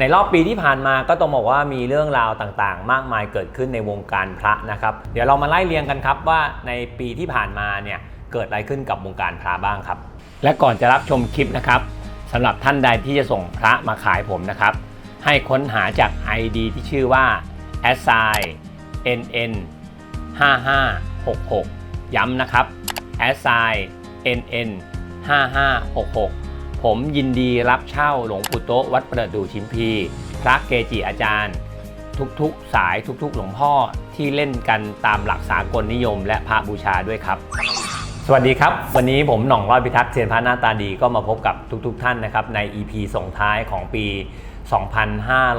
ในรอบปีที่ผ่านมาก็ต้องบอกว่ามีเรื่องราวต่างๆ มากมายเกิดขึ้นในวงการพระนะครับ เดี๋ยวเรามาไล่เรียงกันครับว่าในปีที่ผ่านมาเนี่ยเกิดอะไรขึ้นกับวงการพระบ้างครับ และก่อนจะรับชมคลิปนะครับสำหรับท่านใดที่จะส่งพระมาขายผมนะครับ ให้ค้นหาจาก ID ที่ชื่อว่า a s s i nn 5566 ย้ำนะครับ a s s i nn 5566 ผมยินดีรับเช่าหลวงปู่โตะวัดประดู่ชิมพี พระเกจิอาจารย์ ทุกๆ สายทุกๆ หลวงพ่อที่เล่นกันตามหลักสากลนิยม และพระบูชาด้วยครับ สวัสดีครับ วันนี้ผมหน่องร้อยพิทักษ์เซียนพระหน้าตาดีก็มาพบกับทุก ๆ ท่านนะครับใน EP ส่งท้ายของปี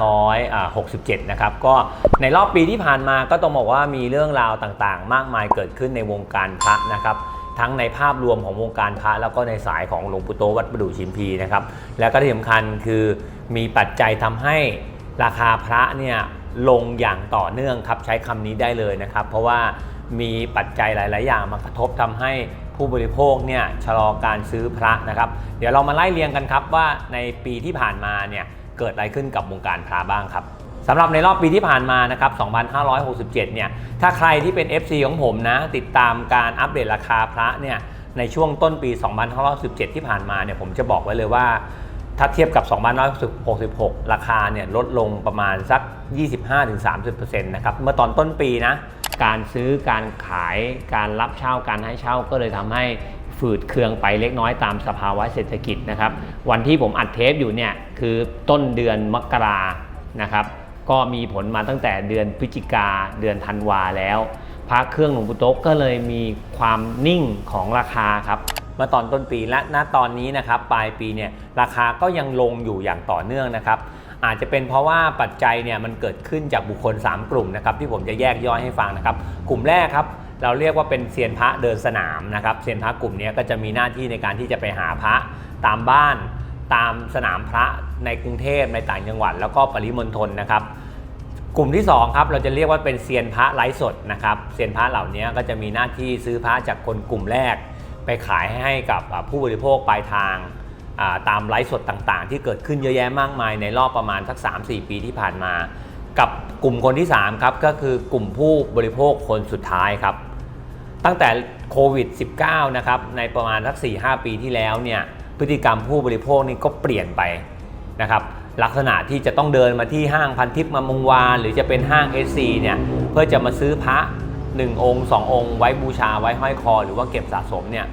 2567 นะครับก็ในรอบปีที่ผ่านมาก็ต้องบอกว่ามีเรื่องราวต่างๆ มากมายเกิดขึ้นในวงการพระนะครับ ทั้งในภาพรวมของวงการพระแล้วก็ในสายของหลวงปู่โตวัดประดู่ชิมพีนะครับแล้วก็ที่สำคัญคือมีปัจจัยทำให้ราคาพระเนี่ยลงอย่างต่อเนื่องครับใช้คำนี้ได้เลยนะครับ เพราะว่ามีปัจจัยหลาย ๆ อย่างมากระทบทำให้ผู้บริโภคเนี่ยชะลอการซื้อพระนะครับ เดี๋ยวเรามาไล่เรียงกันครับว่าในปีที่ผ่านมาเนี่ยเกิดอะไรขึ้นกับวงการพระบ้างครับ สำหรับในรอบปีที่ผ่านมานะครับ 2567 เนี่ย ถ้าใครที่เป็น FC ของผมนะ ติดตามการอัปเดตราคาพระเนี่ย ในช่วงต้นปี 2567ที่ผ่านมาเนี่ย ผมจะบอกไว้เลยว่า ถ้าเทียบกับ2566 ราคาเนี่ยลดลงประมาณสัก 25-30%นะครับ เมื่อตอนต้นปีนะ การซื้อ การขาย การรับเช่า การให้เช่า ก็เลยทำให้ฝืดเคืองไปเล็กน้อยตามสภาวะเศรษฐกิจนะครับ วันที่ผมอัดเทปอยู่เนี่ย คือต้นเดือนมกรานะครับ ก็มีผลมาตั้งแต่เดือนพฤศจิกาเดือนธันวาแล้วพระเครื่องหลวงปู่โต๊ะก็เลยมีความนิ่งของราคาครับมื่อตอนต้นปีและณตอนนี้นะครับปลายปีเนี่ยราคาก็ยังลงอยู่อย่างต่อเนื่องนะครับ อาจจะเป็นเพราะว่าปัจจัยเนี่ยมันเกิดขึ้นจากบุคคล 3 กลุ่มนะครับที่ผมจะแยกย่อยให้ฟังนะครับ กลุ่มแรกครับเราเรียกว่าเป็นเซียนพระเดินสนามนะครับเซียนพระกลุ่มนี้ก็จะมีหน้าที่ในการที่จะไปหาพระตามบ้าน ตามสนามพระในกรุงเทพในต่างจังหวัด แล้วก็ปริมณฑลนะครับ กลุ่มที่2ครับเราจะเรียกว่าเป็นเซียนพระไร้สดนะครับเซียนพระเหล่านี้ก็จะมีหน้าที่ซื้อพระจากคนกลุ่มแรก ไปขายให้กับผู้บริโภคปลายทางตามไลฟ์สดต่างๆ ที่เกิดขึ้นเยอะแยะมากมายในรอบประมาณสัก 3-4 ปีที่ผ่านมา กับกลุ่มคนที่3ครับก็คือกลุ่มผู้บริโภคคนสุดท้ายครับตั้งแต่โควิด -19 นะครับในประมาณสัก4-5 ปีที่แล้วเนี่ย พฤติกรรมผู้บริโภคนี่ก็เปลี่ยนไปนะครับลักษณะที่จะต้องเดินมาที่ห้างพันทิพย์มามงวาน หรือจะเป็นห้าง SC เนี่ยเพื่อจะมาซื้อพระ 1 องค์ 2 องค์ ไว้บูชาไว้ห้อยคอ หรือว่าเก็บสะสมเนี่ย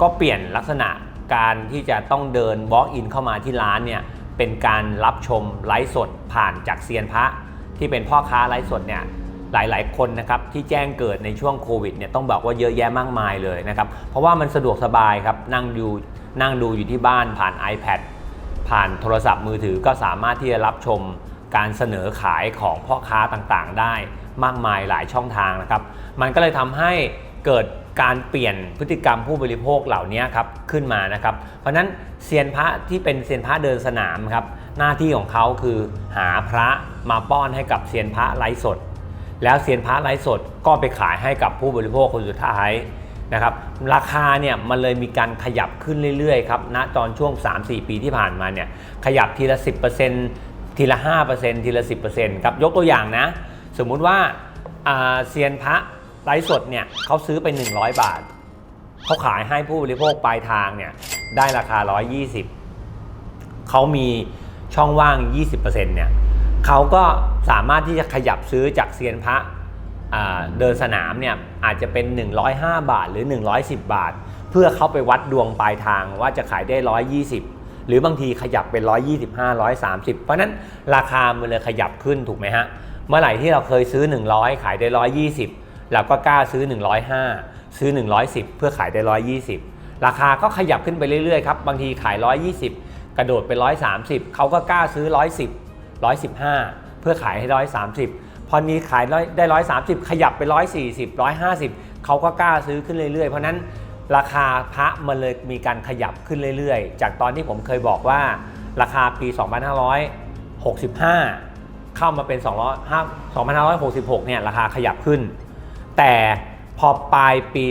ก็เปลี่ยนลักษณะการที่จะต้องเดิน walk in เข้ามาที่ร้านเนี่ยเป็นการรับชมไลฟ์สดผ่านจากเซียนพระ ที่เป็นพ่อค้าไลฟ์สดเนี่ยหลาย ๆ คนนะครับที่แจ้งเกิดในช่วงโควิดเนี่ยต้องบอกว่าเยอะแยะมากมายเลยนะครับเพราะว่ามันสะดวกสบายครับนั่งดู นั่งดูอยู่ที่บ้านผ่าน iPad ผ่านโทรศัพท์มือถือก็สามารถที่จะรับชมการเสนอขายของพ่อค้าต่างๆ ได้มากมายหลายช่องทางนะครับ มันก็เลยทำให้เกิดการเปลี่ยนพฤติกรรมผู้บริโภคเหล่านี้ครับขึ้นมานะครับ เพราะฉะนั้นเซียนพระที่เป็นเซียนพระเดินสนามครับหน้าที่ของเขาคือหาพระมาป้อนให้กับเซียนพระไร้สด แล้วเซียนพระไร้สดก็ไปขายให้กับผู้บริโภคคนสุดท้าย นะครับราคาเนี่ยมันเลยมีการขยับขึ้นเรื่อยๆครับณตอนช่วง 3-4 ปีที่ผ่านมาเนี่ยขยับทีละ 10%ทีละ 5%ทีละ 10%ครับยกตัวอย่างนะ สมมุติว่าเซียนพระไร้สดเนี่ยเขาซื้อไป 100 บาท เขาขายให้ผู้บริโภคปลายทางเนี่ยได้ราคา 120 เขามีช่องว่าง 20%เนี่ยเขาก็สามารถที่จะขยับซื้อจากเซียนพระ เดินสนามเนี่ยอาจจะเป็น 105 บาทหรือ 110 บาท เพื่อเข้าไปวัดดวงปลายทางว่าจะขายได้ 120 หรือบางทีขยับเป็น 125 130 เพราะฉะนั้นราคามันเลยขยับขึ้นถูกไหมฮะ เมื่อไหร่ที่เราเคยซื้อ 100 ขายได้ 120 เราก็กล้าซื้อ 105 ซื้อ 110 เพื่อขายได้ 120 ราคาก็ขยับขึ้นไปเรื่อยๆครับบางทีขาย 120 กระโดดไป 130 เขาก็กล้าซื้อ 110 115 เพื่อขายให้ 130 พอมีขายได้130ขยับไป140 150เขาก็กล้าซื้อขึ้นเรื่อยๆ เพราะนั้นราคาพระมันเลยมีการขยับขึ้นเรื่อยๆ จากตอนที่ผมเคยบอกว่าราคาปี 2565 เข้ามาเป็น200 2566 เนี่ยราคาขยับขึ้น แต่พอปลายปี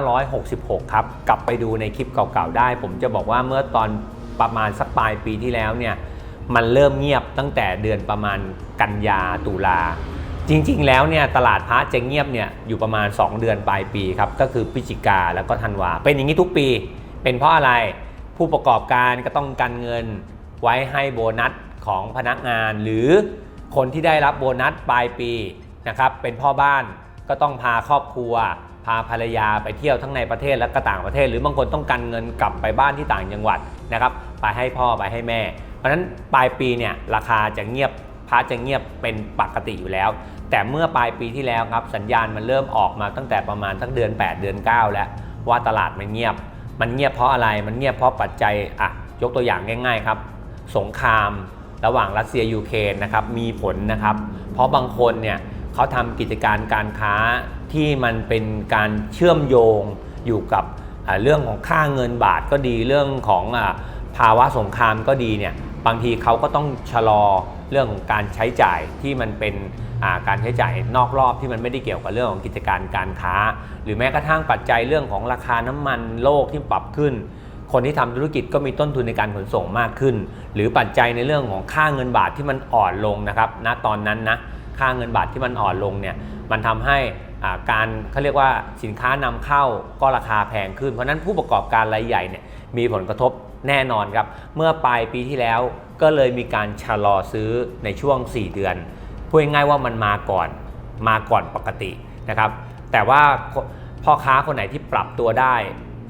2566 ครับ กลับไปดูในคลิปเก่าๆ ได้ ผมจะบอกว่าเมื่อตอนประมาณสักปลายปีที่แล้วเนี่ย มันเริ่มเงียบตั้งแต่เดือนประมาณกันยาตุลา จริง ๆ แล้วเนี่ยตลาดพระจะเงียบเนี่ยอยู่ประมาณ 2 เดือนปลายปีครับก็คือพฤศจิกาแล้วก็ธันวา เป็นอย่างนี้ทุกปี เป็นเพราะอะไรผู้ประกอบการก็ต้องการเงินไว้ให้โบนัสของพนักงานหรือคนที่ได้รับโบนัสปลายปีนะครับเป็นพ่อบ้านก็ต้องพาครอบครัว พาภรรยาไปเที่ยวทั้งในประเทศและก็ต่างประเทศ หรือบางคนต้องการเงินกลับไปบ้านที่ต่างจังหวัดนะครับไปให้พ่อไปให้แม่ เพราะฉะนั้นปลายปีเนี่ยราคาจะเงียบพระจะเงียบเป็นปกติอยู่แล้ว แต่เมื่อปลายปีที่แล้วครับสัญญาณมันเริ่มออกมาตั้งแต่ประมาณทั้งเดือน 8 เดือน 9 แล้วว่าตลาดมันเงียบ มันเงียบเพราะอะไรมันเงียบเพราะปัจจัยอะยกตัวอย่างง่าย ๆครับ สงครามระหว่างรัสเซียยูเครนนะครับมีผลนะครับ เพราะบางคนเนี่ยเขาทำกิจการการค้าที่มันเป็นการเชื่อมโยงอยู่กับเรื่องของค่าเงินบาทก็ดีเรื่องของอภาวะสงครามก็ดีเนี่ย บางทีเขาก็ต้องชะลอเรื่องของการใช้จ่ายที่มันเป็นการใช้จ่ายนอกรอบที่มันไม่ได้เกี่ยวกับเรื่องของกิจการการค้า หรือแม้กระทั่งปัจจัยเรื่องของราคาน้ำมันโลกที่ปรับขึ้น คนที่ทำธุรกิจก็มีต้นทุนในการขนส่งมากขึ้น หรือปัจจัยในเรื่องของค่าเงินบาทที่มันอ่อนลงนะครับณตอนนั้นนะค่าเงินบาทที่มันอ่อนลงเนี่ยมันทำให้การเขาเรียกว่าสินค้านำเข้าก็ราคาแพงขึ้น เพราะนั้นผู้ประกอบการรายใหญ่เนี่ยมีผลกระทบ แน่นอนครับ เมื่อปลายปีที่แล้วก็เลยมีการชะลอซื้อในช่วง 4 เดือนพูดง่ายว่ามันมาก่อนมาก่อนปกตินะครับ แต่ว่าพ่อค้าคนไหนที่ปรับตัวได้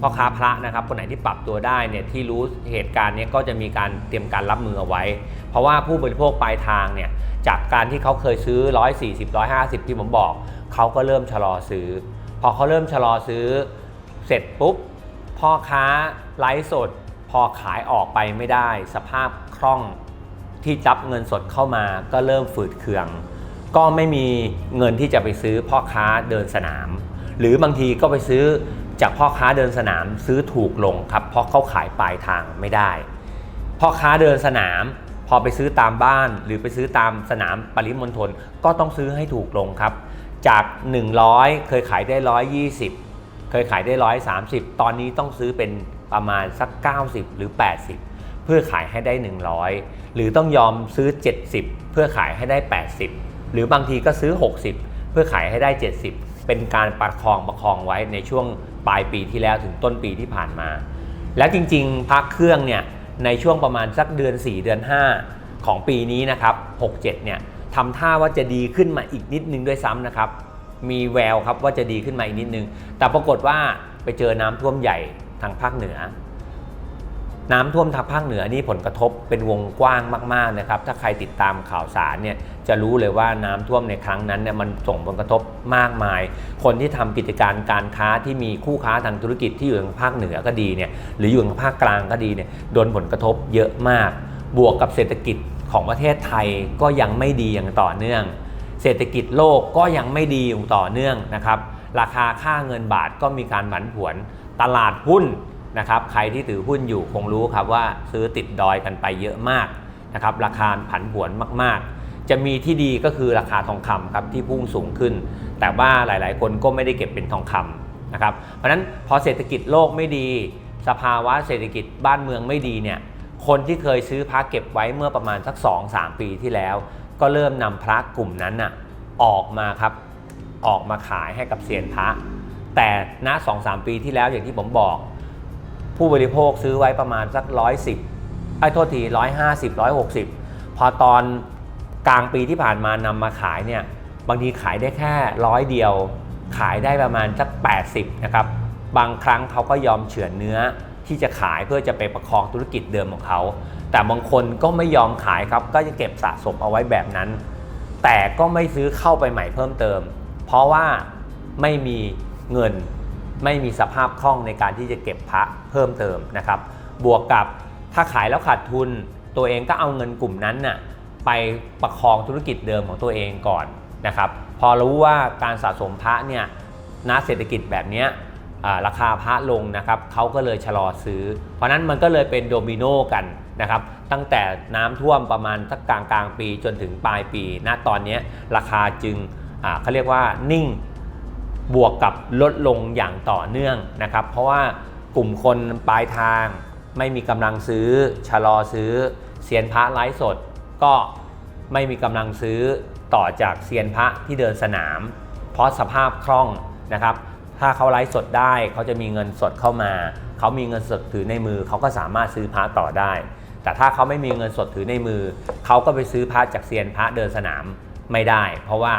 พ่อค้าพระนะครับคนไหนที่ปรับตัวได้เนี่ยที่รู้เหตุการณ์เนี้ก็จะมีการเตรียมการรับมือเอาไว้ เพราะว่าผู้บริโภคปลายทางเนี่ยจากการที่เขาเคยซื้อ 140 150 ที่ผมบอกเขาก็เริ่มชะลอซื้อ พอเขาเริ่มชะลอซื้อเสร็จปุ๊บพ่อค้าไลฟ์สด พอขายออกไปไม่ได้ สภาพคล่องที่จับเงินสดเข้ามาก็เริ่มฝืดเคือง ก็ไม่มีเงินที่จะไปซื้อพ่อค้าเดินสนาม หรือบางทีก็ไปซื้อจากพ่อค้าเดินสนามซื้อถูกลงครับ เพราะเขาขายปลายทางไม่ได้ พ่อค้าเดินสนาม พอไปซื้อตามบ้าน หรือไปซื้อตามสนามปริมณฑลก็ต้องซื้อให้ถูกลงครับ จาก 100 เคยขายได้ 120 เคยขายได้ 130 ตอนนี้ต้องซื้อเป็น ประมาณสัก 90 หรือ 80 เพื่อขายให้ได้ 100 หรือต้องยอมซื้อ 70 เพื่อขายให้ได้ 80 หรือบางทีก็ซื้อ 60 เพื่อขายให้ได้ 70 เป็นการประคองประคองไว้ในช่วงปลายปีที่แล้วถึงต้นปีที่ผ่านมา และจริงๆพักเครื่องเนี่ยในช่วงประมาณสักเดือน 4 เดือน 5 ของปีนี้นะครับ 67 เนี่ยทำท่าว่าจะดีขึ้นมาอีกนิดนึงด้วยซ้ำนะครับ มีแววครับว่าจะดีขึ้นมาอีกนิดนึง แต่ปรากฏว่าไปเจอน้ำท่วมใหญ่ ทางภาคเหนือ น้ำท่วมทางภาคเหนือนี่ผลกระทบเป็นวงกว้างมากๆนะครับ ถ้าใครติดตามข่าวสารเนี่ยจะรู้เลยว่าน้ำท่วมในครั้งนั้นเนี่ยมันส่งผลกระทบมากมาย คนที่ทำกิจการการค้าที่มีคู่ค้าทางธุรกิจที่อยู่ทางภาคเหนือก็ดีเนี่ยหรืออยู่ทางภาคกลางก็ดีเนี่ยโดนผลกระทบเยอะมาก บวกกับเศรษฐกิจของประเทศไทยก็ยังไม่ดีอย่างต่อเนื่อง เศรษฐกิจโลกก็ยังไม่ดีอย่างต่อเนื่องนะครับ ราคาค่าเงินบาทก็มีการผันผวน ตลาดหุ้นนะครับใครที่ถือหุ้นอยู่คงรู้ครับว่าซื้อติดดอยกันไปเยอะมากนะครับราคาผันผวนมากๆ จะมีที่ดีก็คือราคาทองคำครับที่พุ่งสูงขึ้น แต่ว่าหลายๆ คนก็ไม่ได้เก็บเป็นทองคำนะครับเพราะฉะนั้นพอเศรษฐกิจโลกไม่ดี สภาวะเศรษฐกิจบ้านเมืองไม่ดีเนี่ยคนที่เคยซื้อพระเก็บไว้เมื่อประมาณสัก 2-3 ปีที่แล้ว ก็เริ่มนำพระกลุ่มนั้นน่ะออกมาครับออกมาขายให้กับเซียนพระ แต่ณ2-3ปีที่แล้วอย่างที่ผมบอก ผู้บริโภคซื้อไว้ประมาณสัก110ไอ้โทษที150 160พอตอนกลางปีที่ผ่านมานำมาขายเนี่ยบางทีขายได้แค่ร้อยเดียว ขายได้ประมาณสัก 80นะครับบางครั้งเขาก็ยอมเฉือนเนื้อที่จะขายเพื่อจะไปประคองธุรกิจเดิมของเขา แต่บางคนก็ไม่ยอมขายครับ ก็จะเก็บสะสมเอาไว้แบบนั้น แต่ก็ไม่ซื้อเข้าไปใหม่เพิ่มเติม เพราะว่าไม่มี เงินไม่มีสภาพคล่องในการที่จะเก็บพระเพิ่มเติมนะครับ บวกกับถ้าขายแล้วขาดทุน ตัวเองก็เอาเงินกลุ่มนั้นน่ะไปประคองธุรกิจเดิมของตัวเองก่อนนะครับพอรู้ว่าการสะสมพระเนี่ยณเศรษฐกิจแบบนี้ราคาพระลงนะครับเขาก็เลยชะลอซื้อ เพราะนั้นมันก็เลยเป็นโดมิโนกันนะครับตั้งแต่น้ำท่วมประมาณสักกลางกลางปีจนถึงปลายปี ณตอนนี้ราคาจึงเขาเรียกว่านิ่ง บวกกับลดลงอย่างต่อเนื่องนะครับ เพราะว่ากลุ่มคนปลายทางไม่มีกำลังซื้อชะลอซื้อเซียนพระไลฟ์สด ก็ไม่มีกำลังซื้อต่อจากเซียนพระที่เดินสนาม เพราะสภาพคล่องนะครับ ถ้าเขาไลฟ์สดได้เขาจะมีเงินสดเข้ามา เขามีเงินสดถือในมือ เขาก็สามารถซื้อพระต่อได้ แต่ถ้าเขาไม่มีเงินสดถือในมือ เขาก็ไปซื้อพระจากเซียนพระเดินสนามไม่ได้ เพราะว่า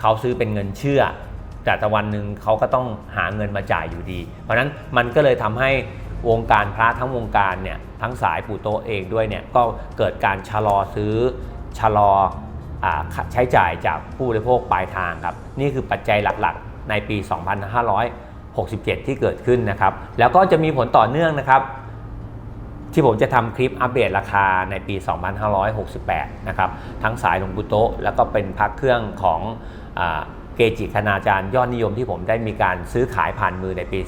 เขาซื้อเป็นเงินเชื่อ แต่ต่วันหนึ่งเขาก็ต้องหาเงินมาจ่ายอยู่ดี เพราะฉะนั้นมันก็เลยทำให้วงการพระทั้งวงการเนี่ยทั้งสายปู่โตเองด้วยเนี่ยก็เกิดการชะลอซื้อชะลออใช้จ่ายจากผู้บริโภคปลายทางครับ นี่คือปัจจัยหลักๆ ในปี 2567 ที่เกิดขึ้นนะครับ แล้วก็จะมีผลต่อเนื่องนะครับ ที่ผมจะทำคลิปอัปเดตราคาในปี 2568 นะครับ ทั้งสายหลวงปู่โตแล้วก็เป็นพักเครื่องของ เกจิคณาจารย์ยอดนิยมที่ผมได้มีการซื้อขายผ่านมือในปี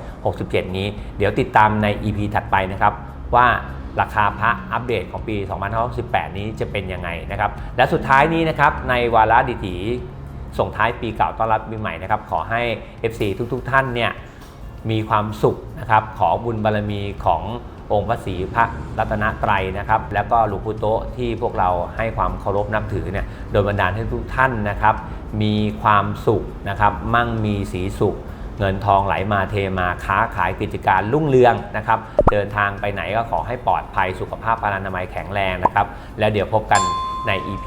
2567 นี้ เดี๋ยวติดตามใน EP ถัดไปนะครับว่าราคาพระอัปเดตของปี2568นี้จะเป็นยังไงนะครับ และสุดท้ายนี้นะครับในวาระดิถีส่งท้ายปีเก่าต้อนรับปีใหม่นะครับ ขอให้ FC ทุกๆท่านเนี่ยมีความสุขนะครับ ขอบุญบารมีของ องค์พระศรีพระรัตนตรัยนะครับ แล้วก็หลวงปู่โตะที่พวกเราให้ความเคารพนับถือเนี่ยโดยบันดาลให้ทุกท่านนะครับ มีความสุขนะครับมั่งมีสีสุข เงินทองไหลมาเทมาค้าขายกิจการรุ่งเรืองนะครับ เดินทางไปไหนก็ขอให้ปลอดภัยสุขภาพพลานามัยแข็งแรงนะครับ แล้วเดี๋ยวพบกันใน EP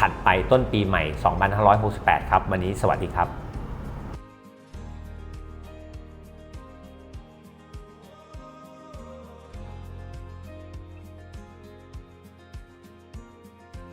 ถัดไปต้นปีใหม่ 2568 ครับ วันนี้สวัสดีครับ